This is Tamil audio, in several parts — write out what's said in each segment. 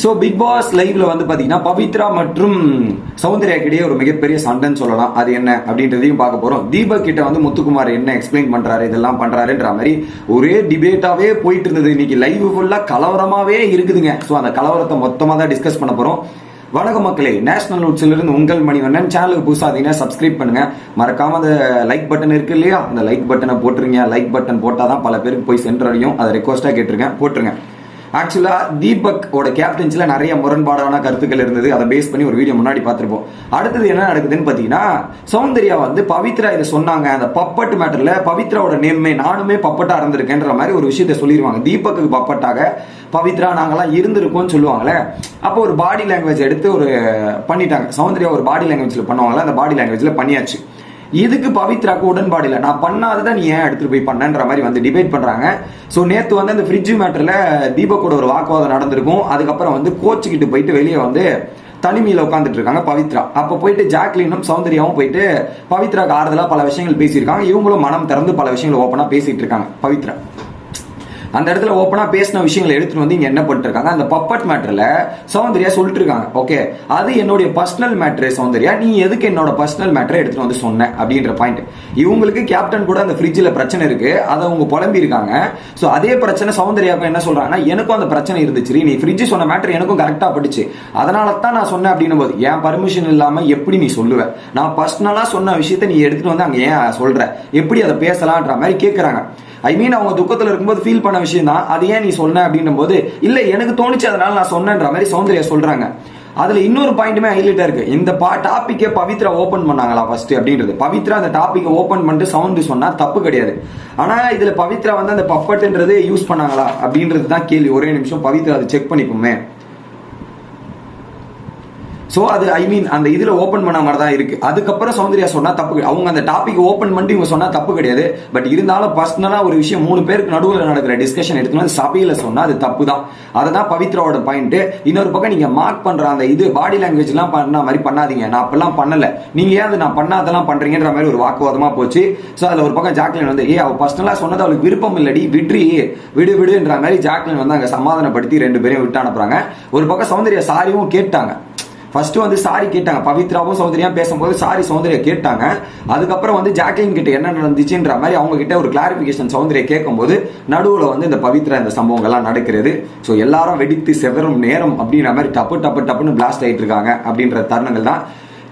ஸோ பிக் பாஸ் லைவ்ல வந்து பார்த்தீங்கன்னா பவித்ரா மற்றும் சௌந்தர்யாக்கிடையே ஒரு மிகப்பெரிய சண்டைன்னு சொல்லலாம். அது என்ன அப்படின்றதையும் பார்க்க போறோம். தீபக் கிட்ட வந்து முத்துக்குமார் என்ன எக்ஸ்பிளைன் பண்றாரு இதெல்லாம் பண்றாருன்ற மாதிரி ஒரே டிபேட்டாவே போயிட்டு இருந்தது. இன்னைக்கு லைவ் ஃபுல்லாக கலவரமாவே இருக்குதுங்க. ஸோ அந்த கலவரத்தை மொத்தமாக தான் டிஸ்கஸ் பண்ண போறோம். வணக்கம் மக்களே. நேஷனல் நோட்ஸ்லேருந்து உங்கள் மணிவண்ணன். சேனலுக்கு புதுசா சப்ஸ்கிரைப் பண்ணுங்கள் மறக்காம அந்த லைக் பட்டன் இருக்கு இல்லையா? அந்த லைக் பட்டனை போட்டுருங்க. லைக் பட்டன் போட்டால் தான் பல பேருக்கு போய் சென்றடையும். அதை ரெக்வஸ்ட்டாக கேட்டிருக்கேன். போட்டுருங்க. ஆக்சுவலாக தீபக் ஓட நிறைய முரண்பாடான கருத்துக்கள் இருந்தது. அதை பேஸ் பண்ணி ஒரு வீடியோ முன்னாடி பார்த்துருப்போம். அடுத்தது என்ன நடக்குதுன்னு பார்த்தீங்கன்னா சௌந்தர்யா வந்து பவித்ரா இதை சொன்னாங்க. அந்த பப்பட் மேட்டரில் பவித்ராவோட நேம்மே நானுமே பப்பட்டாக இருந்திருக்கேன்ற மாதிரி ஒரு விஷயத்த சொல்லிடுவாங்க தீபக்கு பப்பட்டாக பவித்ரா நாங்களாம் இருந்திருக்கோம்னு சொல்லுவாங்களே அப்போ ஒரு பாடி லாங்குவேஜ் எடுத்து ஒரு பண்ணிட்டாங்க. சௌந்தர்யா ஒரு பாடி லாங்குவேஜில் பண்ணுவாங்களே அந்த பாடி லாங்குவேஜில் பண்ணியாச்சு. இதுக்கு பவித்ராக்கு உடன்பாடு இல்லை? நான் பண்ணாததை நீ ஏன் எடுத்துட்டு போய் பண்ணன்ற மாதிரி வந்து டிபேட் பண்றாங்க. ஸோ நேத்து வந்து அந்த ஃப்ரிட்ஜ் மேட்டர்ல தீபக்கோட ஒரு வாக்குவாதம் நடந்திருக்கும். அதுக்கப்புறம் வந்து கோச்சுக்கிட்டு போயிட்டு வெளியே வந்து தனிமையில் உட்காந்துட்டு இருக்காங்க பவித்ரா. அப்போ போயிட்டு ஜாக்லினும் சௌந்தர்யாவும் போயிட்டு பவித்ராக்கு ஆறுதலாக பல விஷயங்கள் பேசியிருக்காங்க. இவங்களும் மனம் திறந்து பல விஷயங்கள் ஓப்பனாக பேசிட்டு இருக்காங்க பவித்ரா. அந்த இடத்துல ஓப்பனா பேசின விஷயங்களை எடுத்துட்டு வந்து இங்க என்ன பண்ணிருக்காங்க அந்த பப்பட் மேட்டர்ல சௌந்தர்யா சொல்லிட்டு இருக்காங்க ஓகே அது என்னுடைய பர்சனல் மேட்ரு சௌந்தர்யா. நீ எதுக்கு என்னோட பர்சனல் மேட்டரை எடுத்துட்டு வந்து சொன்ன? அப்படின்ற பாயிண்ட் இவங்களுக்கு கேப்டன் கூட அந்த ஃப்ரிட்ஜில் பிரச்சனை இருக்கு. அதை அவங்க புலம்பி இருக்காங்க. ஸோ அதே பிரச்சனை சௌந்தர்யாவுக்கும் என்ன சொல்றாங்கன்னா எனக்கும் அந்த பிரச்சனை இருந்துச்சு. நீ ஃப்ரிட்ஜ் சொன்ன மேட்டர் எனக்கும் கரெக்டா பட்டுச்சு அதனால தான் நான் சொன்னேன். அப்படின்னும் போது என் பர்மிஷன் இல்லாம எப்படி நீ சொல்லுவ? நான் பர்சனலா சொன்ன விஷயத்த நீ எடுத்துட்டு வந்து அங்கே ஏன் சொல்ற? எப்படி அதை பேசலான்ற மாதிரி கேட்கறாங்க ஐ மீன் அவங்க துக்கத்துல இருக்கும்போது ஃபீல் பண்ண விஷயம் தான் அது ஏன் நீ சொன்ன அப்படின்னும் போது இல்ல எனக்கு தோணுச்சு அதனால நான் சொன்னேன்ற மாதிரி சௌந்தர்யா சொல்றாங்க. அதுல இன்னொரு பாயிண்ட்டுமே ஹைலைட்டா இருக்கு. இந்த பா டாபிக்கே பவித்ரா ஓபன் பண்ணாங்களா ஃபர்ஸ்ட் அப்படின்றது. பவித்ரா அந்த டாபிக்கை ஓபன் பண்ணிட்டு சவுண்டு சொன்னா தப்பு கிடையாது. ஆனா இதுல பவித்ரா வந்து அந்த பப்பட்டுன்றது யூஸ் பண்ணாங்களா அப்படின்றது தான் கேள்வி. ஒரே நிமிஷம் பவித்ரா அதை செக் பண்ணிப்போமே. ஸோ அது ஐ மீன் அந்த இதில் ஓப்பன் பண்ண மாதிரி தான் இருக்கு. அதுக்கப்புறம் சௌந்தர்யா சொன்னா தப்பு அவங்க அந்த டாபிக் ஓப்பன் பண்ணிட்டு இவங்க சொன்னா தப்பு கிடையாது. பட் இருந்தாலும் பர்சனலா ஒரு விஷயம் மூணு பேருக்கு நடுவில் நடக்கிற டிஸ்கஷன் எடுத்துனா வந்து சபையில சொன்னா அது தப்பு தான் அதுதான் பவித்ராவோட பாயிண்ட் இன்னொரு பக்கம் நீங்க மார்க் பண்ற அந்த இது பாடி லாங்குவேஜ் எல்லாம் பண்ண மாதிரி பண்ணாதீங்க. நான் அப்பெல்லாம் பண்ணல. நீங்க ஏன் அது நான் பண்ணாதெல்லாம் பண்றீங்கன்ற மாதிரி ஒரு வாக்குவாதமா போச்சு. ஸோ அதுல ஒரு பக்கம் ஜாக்லின் வந்து ஏ அவ பர்சனலா சொன்னது அவளுக்கு விருப்பம் இல்லடி. விட்ரி விடு விடுன்ற மாதிரி ஜாக்லின் வந்து அங்க சமாதானப்படுத்தி ரெண்டு பேரையும் விட்டு அனுப்புறாங்க. ஒரு பக்கம் சௌந்தர்யா சாரியும் கேட்டாங்க. ஃபர்ஸ்ட் வந்து சாரி கேட்டாங்க. பவித்ராவும் சௌந்தர்யா பேசும்போது சாரி சௌந்தர்யா கேட்டாங்க. அதுக்கப்புறம் வந்து ஜாக்லின் கிட்ட என்ன நடந்துச்சுன்ற மாதிரி அவங்க கிட்ட ஒரு கிளாரிபிகேஷன் சௌந்தர்யா கேட்கும்போது நடுவுல வந்து இந்த பவித்ரா இந்த சம்பவங்கள்லாம் நடக்கிறது. ஸோ எல்லாரும் வெடித்து செவரும் நேரம் அப்படின்ற மாதிரி டப்பு டப்பு டப்புன்னு பிளாஸ்ட் ஆயிட்டு இருக்காங்க அப்படின்ற தருணங்கள் தான்.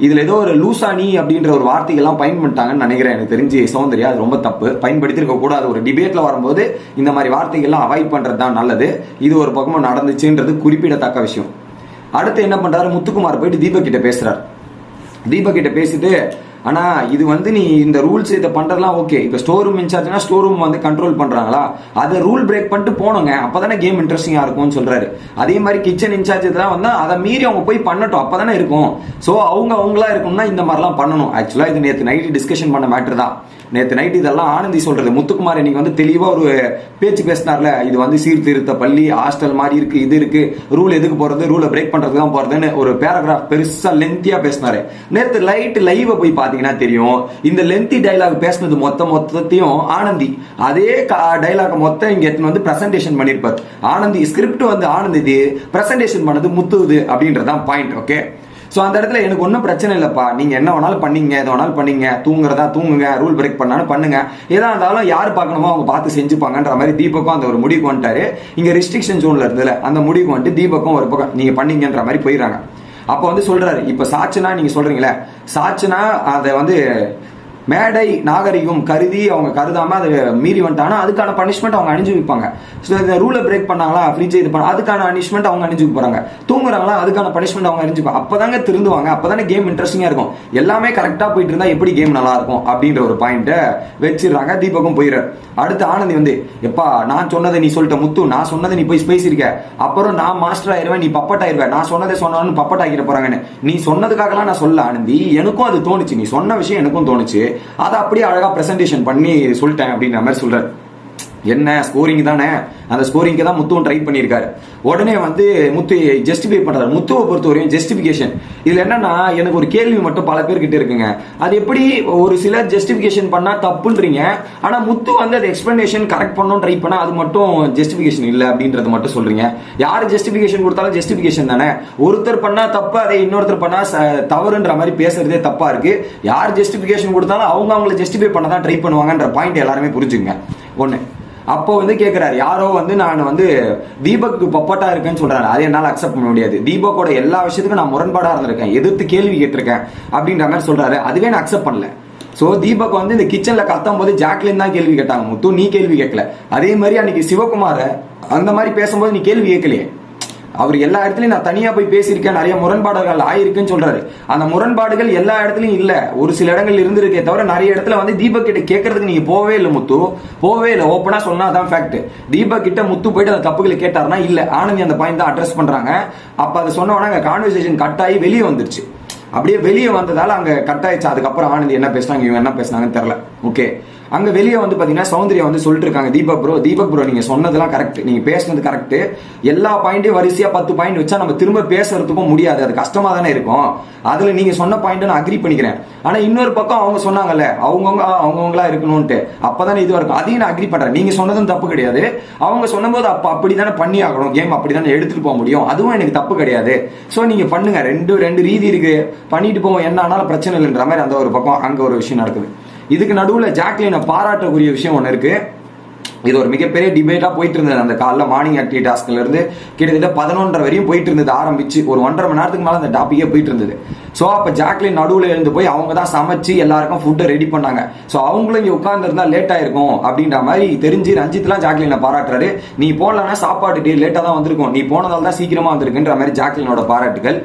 இதுல ஏதோ ஒரு லூசானி அப்படின்ற ஒரு வார்த்தைகள்லாம் பயன்படுத்தாங்கன்னு நினைக்கிறேன். எனக்கு தெரிஞ்சு சௌந்தர்யா அது ரொம்ப தப்பு. பயன்படுத்திருக்க கூடாது. ஒரு டிபேட்ல வரும்போது இந்த மாதிரி வார்த்தைகள்லாம் அவாய்ட் பண்றது தான் நல்லது. இது ஒரு பக்கமா நடந்துச்சுன்றது குறிப்பிடத்தக்க விஷயம். அடுத்து என்ன பண்றாரு? முத்துக்குமார் போயிட்டு தீபக் கிட்ட பேசுறாரு. தீபக் கிட்ட பேசிட்டு ஆனால் இது வந்து நீ இந்த ரூல்ஸ் இதை பண்ணுறதுலாம் ஓகே இப்போ ஸ்டோர் ரூம் இன்சார்ஜ்னா ஸ்டோர் ரூம் வந்து கண்ட்ரோல் பண்ணுறாங்களா அதை ரூல் பிரேக் பண்ணிட்டு போனோங்க அப்பதானே கேம் இன்ட்ரெஸ்டிங்காக இருக்கும்னு சொல்கிறாரு அதே மாதிரி கிச்சன் இன்சார்ஜ் இதெல்லாம் வந்து அதை மீறி அவங்க போய் பண்ணட்டும். அப்போ தானே இருக்கும். ஸோ அவங்க அவங்களா இருக்கணும்னா இந்த மாதிரிலாம் பண்ணணும். ஆக்சுவலாக இது நேற்று நைட்டு டிஸ்கஷன் பண்ண மேட்டர் தான். நேற்று நைட் இதெல்லாம் ஆனந்தி சொல்கிறது முத்துக்குமார் இன்னைக்கு வந்து தெளிவாக ஒரு பேச்சு பேசினார்ல. இது வந்து சீர்திருத்த பள்ளி ஹாஸ்டல் மாதிரி இருக்குது இது இருக்குது ரூல் எதுக்கு போகிறது ரூலை பிரேக் பண்ணுறதுக்கு தான் போகிறதுன்னு ஒரு பேராகிராஃப் பெருசாக லென்த்தியாக பேசினார். நேற்று லைட் லைவை போய் பார்த்து பார்த்தீங்கன்னா தெரியும். இந்த லென்த்தி டைலாக் பேசினது மொத்த மொத்தத்தையும் ஆனந்தி. அதே டைலாக் மொத்தம் இங்க எடுத்துன்னு வந்து பிரசன்டேஷன் பண்ணிருப்பார். ஆனந்தி ஸ்கிரிப்ட் வந்து ஆனந்தி பிரசன்டேஷன் பண்ணது முத்துது அப்படின்றதான் பாயிண்ட் ஓகே ஸோ அந்த இடத்துல எனக்கு ஒன்றும் பிரச்சனை இல்லைப்பா. நீங்கள் என்ன வேணாலும் பண்ணீங்க எதை வேணாலும் பண்ணீங்க. தூங்குறதா தூங்குங்க ரூல் பிரேக் பண்ணாலும் பண்ணுங்க. எதா இருந்தாலும் யார் பார்க்கணுமோ அவங்க பார்த்து செஞ்சுப்பாங்கன்ற மாதிரி தீபக்கும் அந்த ஒரு முடிவுக்கு வந்துட்டாரு. இங்கே ரெஸ்ட்ரிக்ஷன் ஜோனில் இருந்ததுல அந்த முடிவுக்கு வந்துட்டு தீபக்கும் ஒரு பக்கம் நீங்கள் பண்ணீங்கன்ற மாதிரி போயிடுறாங்க. அப்போ வந்து சொல்றாரு இப்போ சாட்சினா நீங்கள் சொல்றீங்களே சாட்சினா அதை வந்து மேடை நாகரிகம் கருதி அவங்க கருதாம அதை மீறி வந்துட்டாங்கன்னா அதுக்கான பனிஷ்மெண்ட் அவங்க அணிஞ்சு வைப்பாங்க. ஸோ இந்த ரூலை பிரேக் பண்ணாங்களா? ஃப்ரிட்ஜ் இது பண்ண அதுக்கான பனிஷ்மெண்ட் அவங்க அணிஞ்சுக்க போறாங்க. தூங்குறாங்களா? அதுக்கான பனிஷ்மெண்ட் அவங்க அணிஞ்சுப்பாங்க அப்பதாங்க திருந்துவாங்க. அப்பதானே கேம் இன்ட்ரெஸ்டிங்கா இருக்கும். எல்லாமே கரெக்டா போயிட்டு இருந்தா எப்படி கேம் நல்லா இருக்கும் அப்படின்ற ஒரு பாயிண்ட்டை வச்சிடுறாங்க தீபகம் போயிடுறாரு அடுத்து ஆனந்தி வந்து எப்பா நான் சொன்னதை நீ சொல்லிட்ட முத்து நான் சொன்னதை நீ போய் பேசியிருக்க அப்புறம் நான் மாஸ்டர் ஆயிருவேன் நீ பப்பட் ஆயிருவேன் நான் சொன்னதை சொன்னாலும் பப்பட் ஆகிட போறாங்கன்னு. நீ சொன்னதுக்காகலாம் நான் சொல்ல ஆனந்தி. எனக்கும் அது தோணுச்சு. நீ சொன்ன விஷயம் எனக்கும் தோணுச்சு. அதை அப்படியே அழகா ப்ரெசன்டேஷன் பண்ணி சொல்லிட்டேன் அப்படின்ற மாதிரி சொல்கிறார் என்ன ஸ்கோரிங் தானே? அந்த ஸ்கோரிங்க்கு தான் முத்துவும் ட்ரை பண்ணியிருக்காரு. உடனே வந்து முத்து ஜஸ்டிஃபை பண்றாரு. முத்துவை பொறுத்தவரையும் ஜஸ்டிஃபிகேஷன் இதுல என்னன்னா எனக்கு ஒரு கேள்வி மட்டும் பல பேர்கிட்ட இருக்குங்க. அது எப்படி ஒரு சிலர் ஜஸ்டிஃபிகேஷன் பண்ணா தப்புன்றீங்க ஆனா முத்து வந்து அது எக்ஸ்பிளனேஷன் கரெக்ட் பண்ணணும் ட்ரை பண்ணா அது மட்டும் ஜஸ்டிஃபிகேஷன் இல்லை அப்படின்றது மட்டும் சொல்றீங்க. யார் ஜஸ்டிஃபிகேஷன் கொடுத்தாலும் ஜஸ்டிஃபிகேஷன் தானே. ஒருத்தர் பண்ணா தப்பு அதை இன்னொருத்தர் பண்ணா தவறுன்ற மாதிரி பேசுறதே தப்பா இருக்கு. யார் ஜஸ்டிஃபிகேஷன் கொடுத்தாலும் அவங்க அவங்கள ஜஸ்டிஃபை பண்ண தான் ட்ரை பண்ணுவாங்கன்ற பாயிண்ட் எல்லாருமே புரிஞ்சுங்க ஒன்று அப்போ வந்து கேட்குறாரு யாரோ வந்து நான் வந்து தீபக்கு பப்பட்டா இருக்கேன்னு சொல்றாரு. அதை என்னால் அக்செப்ட் பண்ண முடியாது. தீபக்கோட எல்லா விஷயத்துக்கும் நான் முரண்பாடா இருந்திருக்கேன். எதிர்த்து கேள்வி கேட்டிருக்கேன் அப்படின்ற மாதிரி சொல்றாரு. அதுவே நான் அக்செப்ட் பண்ணல. சோ தீபக் வந்து இந்த கிச்சன்ல கத்தும் போது ஜாக்லின் தான் கேள்வி கேட்டாங்க. முத்து நீ கேள்வி கேட்கல. அதே மாதிரி அன்னைக்கு சிவகுமார அந்த மாதிரி பேசும்போது நீ கேள்வி கேட்கலையே. அவர் எல்லா இடத்துலையும் நான் தனியா போய் பேசியிருக்கேன் நிறைய முரண்பாடுகள் ஆயிருக்குன்னு சொல்றாரு. அந்த முரண்பாடுகள் எல்லா இடத்துலயும் இல்ல. ஒரு சில இடங்கள் இருந்திருக்கே தவிர நிறைய இடத்துல வந்து தீபக் கிட்ட கேட்கறதுக்கு நீங்க போவே இல்லை முத்து. போவே இல்லை. ஓப்பனா சொன்னா அதான் ஃபேக்ட் தீபக் கிட்ட முத்து போயிட்டு அந்த தப்புகளை கேட்டாருன்னா இல்ல. ஆனந்தி அந்த பாயிண்ட் தான் அட்ரஸ் பண்றாங்க. அப்ப அதை சொன்ன உடனே கான்வர்சேஷன் கட் ஆகி வெளியே வந்துருச்சு. அப்படியே வெளியே வந்ததால அங்க கட் ஆயிடுச்சு அதுக்கப்புறம் ஆனந்தி என்ன பேசினாங்க இவங்க என்ன பேசினாங்கன்னு தெரியல. ஓகே அங்க வெளியே வந்து பாத்தீங்கன்னா சௌந்தர்யா வந்து சொல்லிட்டு இருக்காங்க தீபக் ப்ரோ தீபக் ப்ரோ நீங்க சொன்னதெல்லாம் கரெக்ட் நீங்க பேசுனது கரெக்ட் எல்லா பாயிண்ட்டையும் வரிசையா பத்து பாயிண்ட் வச்சா நம்ம திரும்ப பேசுறதுக்கும் முடியாது. அது கஷ்டமா தானே இருக்கும். அதுல நீங்க சொன்ன பாயிண்ட் நான் அக்ரி பண்ணிக்கிறேன். ஆனா இன்னொரு பக்கம் அவங்க சொன்னாங்கல்ல அவங்கவுங்க அவங்கவுங்களா இருக்கணும்ட்டு அப்பதானே இதுவாக இருக்கும். அதையும் நான் அக்ரி பண்றேன். நீங்க சொன்னதும் தப்பு கிடையாது. அவங்க சொன்னபோது அப்ப அப்படிதானே பண்ணி ஆகணும் கேம் அப்படிதானே எடுத்துட்டு போக முடியும். அதுவும் எனக்கு தப்பு கிடையாது. சோ நீங்க பண்ணுங்க. ரெண்டு ரெண்டு ரீதி இருக்கு. பண்ணிட்டு போவோம். என்ன ஆனாலும் பிரச்சனை இல்லைன்ற மாதிரி அந்த ஒரு பக்கம் அங்கே ஒரு விஷயம் நடக்குது. இதுக்கு நடுவுல ஜாக்லினை பாராட்டக்கூடிய விஷயம் ஒன்று இருக்கு. இது ஒரு மிகப்பெரிய டிபேட்டா போயிட்டு இருந்தது அந்த காலைல மார்னிங் ஆக்டிவ் டாஸ்க்ல இருந்து. கிட்டத்தட்ட பதினொன்றரை வரையும் போயிட்டு இருந்தது. ஆரம்பிச்சு ஒரு ஒன்றரை மணி நேரத்துக்கு மேலே அந்த டாபிக்கே போயிட்டு இருந்தது. ஸோ அப்போ ஜாக்லின் நடுவில் எழுந்து போய் அவங்க தான் சமைச்சு எல்லாருக்கும் ஃபுட்டை ரெடி பண்ணாங்க. ஸோ அவங்களும் இங்கே உட்காந்துருந்தா லேட் ஆயிருக்கும் அப்படின்ற மாதிரி தெரிஞ்சு ரஞ்சித்லாம் ஜாக்லினை பாராட்டுறாரு. நீ போடலன்னா சாப்பாடு லேட்டாக தான் வந்திருக்கும். நீ போனதால் தான் சீக்கிரமாக வந்திருக்குன்ற மாதிரி ஜாக்லினோட பாராட்டுகள்.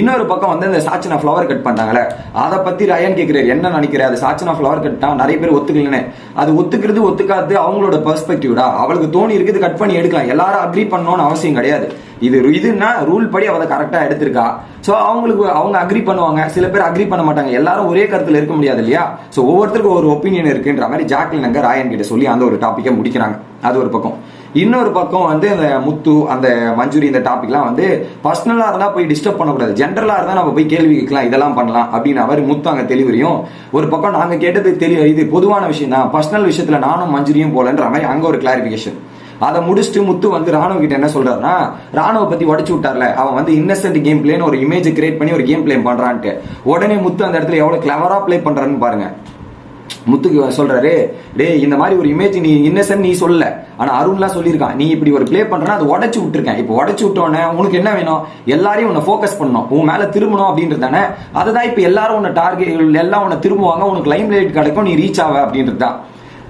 இன்னொரு பக்கம் வந்து இந்த சாச்சனா ஃப்ளவர் கட் பண்ணாங்களே அதை பற்றி ரயன் கேட்குறாரு என்ன நினைக்கிற? அது சாச்சனா ஃப்ளவர் கட்னா நிறைய பேர் ஒத்துக்கலன்னு. அது ஒத்துக்கிறது ஒத்துக்காது அவங்களோட பெர்ஸ்பெக்டிவ்டா அவளுக்கு தோணி இருக்குது கட் பண்ணி எடுக்கலாம். எல்லாரும் அக்ரி பண்ணணும்னு அவசியம் கிடையாது. இது இதுன்னா ரூல் படி அவ கரெக்டா எடுத்திருக்கா. சோ அவங்களுக்கு அவங்க அக்ரி பண்ணுவாங்க. சில பேர் அக்ரி பண்ண மாட்டாங்க. எல்லாரும் ஒரே கருத்துல இருக்க முடியாது இல்லையா? சோ ஒவ்வொருத்தருக்கும் ஒரு ஒப்பீனியன் இருக்குன்ற மாதிரி ஜாக்லின் அங்க ராயன் கிட்ட சொல்லி அந்த ஒரு டாபிக்கை முடிக்கிறாங்க. அது ஒரு பக்கம். இன்னொரு பக்கம் வந்து அந்த முத்து அந்த மஞ்சுரி இந்த டாபிக்லாம் வந்து பர்சனலா இருந்தா போய் டிஸ்டர்ப் பண்ணக்கூடாது. ஜென்ரலா இருந்தா நம்ம போய் கேள்வி கேட்கலாம். இதெல்லாம் பண்ணலாம் அப்படின்னு அவர் முத்து அங்க தெளிவுரையும் ஒரு பக்கம் நாங்க கேட்டது தெளிவு இது பொதுவான விஷயம் தான் பர்சனல் விஷயத்துல நானும் மஞ்சுரியும் போலன்ற மாதிரி அங்க ஒரு கிளாரிபிகேஷன் அதை முடிச்சுட்டு முத்து வந்து ராணுவ கிட்ட என்ன சொல்றாருன்னா ராணுவ பத்தி உடச்சு விட்டார்ல அவன் வந்து இன்னசென்ட் கேம் பிளேன்னு ஒரு இமேஜ் கிரியேட் பண்ணி ஒரு கேம் பிளே பண்றான்ட்டு. உடனே முத்து அந்த இடத்துல எவ்வளவு கிளவரா ப்ளே பண்றான்னு பாருங்க. முத்துக்கு சொல்றாரு டேய் இந்த மாதிரி ஒரு இமேஜ் நீ இன்னசென்ட் நீ சொல்லல. ஆனா அருண்லாம் சொல்லியிருக்கான் நீ இப்படி ஒரு ப்ளே பண்றனா அது உடச்சு விட்டுருக்கேன். இப்போ உடச்சு விட்டோன்னே உனக்கு என்ன வேணும்? எல்லாரையும் உன்னை ஃபோக்கஸ் பண்ணணும். உன் மேல திரும்பணும் அப்படின்றது தானே? அதுதான் இப்போ எல்லாரும் உன்னை டார்கெட் எல்லாம் உன்னை திரும்புவாங்க. உனக்கு லைம் லைட் கிடைக்கும் நீ ரீச் ஆவ அப்படின்றது தான்.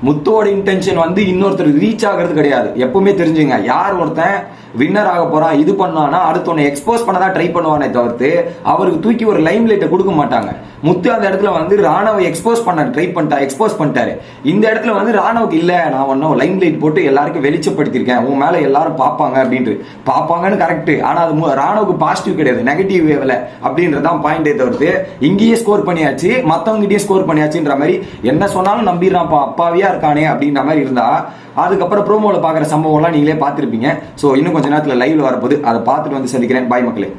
முத்தோட இன்டென்ஷன் வந்து இன்னொருத்தர் ரீச் ஆகிறது கிடையாது. எப்பவுமே தெரிஞ்சுங்க யார் ஒருத்தன் வின்னர் ஆக போறான் இது பண்ணானா அடுத்தவனை எக்ஸ்போஸ் பண்ண தான் ட்ரை பண்ணுவானே தவிர்த்து அவருக்கு தூக்கி ஒரு லைம் லைட்டை கொடுக்க மாட்டாங்க. முத்து அந்த இடத்துல வந்து ராணுவ எக்ஸ்போஸ் பண்ண ட்ரை பண்ணிட்டா எக்ஸ்போஸ் பண்ணிட்டாரு. இந்த இடத்துல வந்து ராணுவுக்கு இல்ல நான் ஒன்னும் லைம் லைட் போட்டு எல்லாருக்கும் வெளிச்சப்படுத்திருக்கேன் உன் மேல எல்லாரும் பார்ப்பாங்க அப்படின்ட்டு. பார்ப்பாங்கன்னு கரெக்ட் ஆனா அது மு- ராணுவுக்கு பாசிட்டிவ் கிடையாது நெகட்டிவ் வேவ்ல அப்படின்றதான் பாயிண்டே தவிர்த்து இங்கேயே ஸ்கோர் பண்ணியாச்சு மத்தவங்ககிட்டயும் ஸ்கோர் பண்ணியாச்சுன்ற மாதிரி என்ன சொன்னாலும் நம்பிடுறான்ப்பா அப்பாவியா இருக்கானே அப்படின்ற மாதிரி இருந்தா அதுக்கப்புறம் ப்ரோமோல பாக்குற சம்பவம்லாம் நீங்களே பார்த்திருப்பீங்க. சோ இன்னும் கொஞ்ச நேரத்தில் லைவ்ல வரப்போது அதை பார்த்துட்டு வந்து சந்திக்கிறேன். பாய் மக்களே.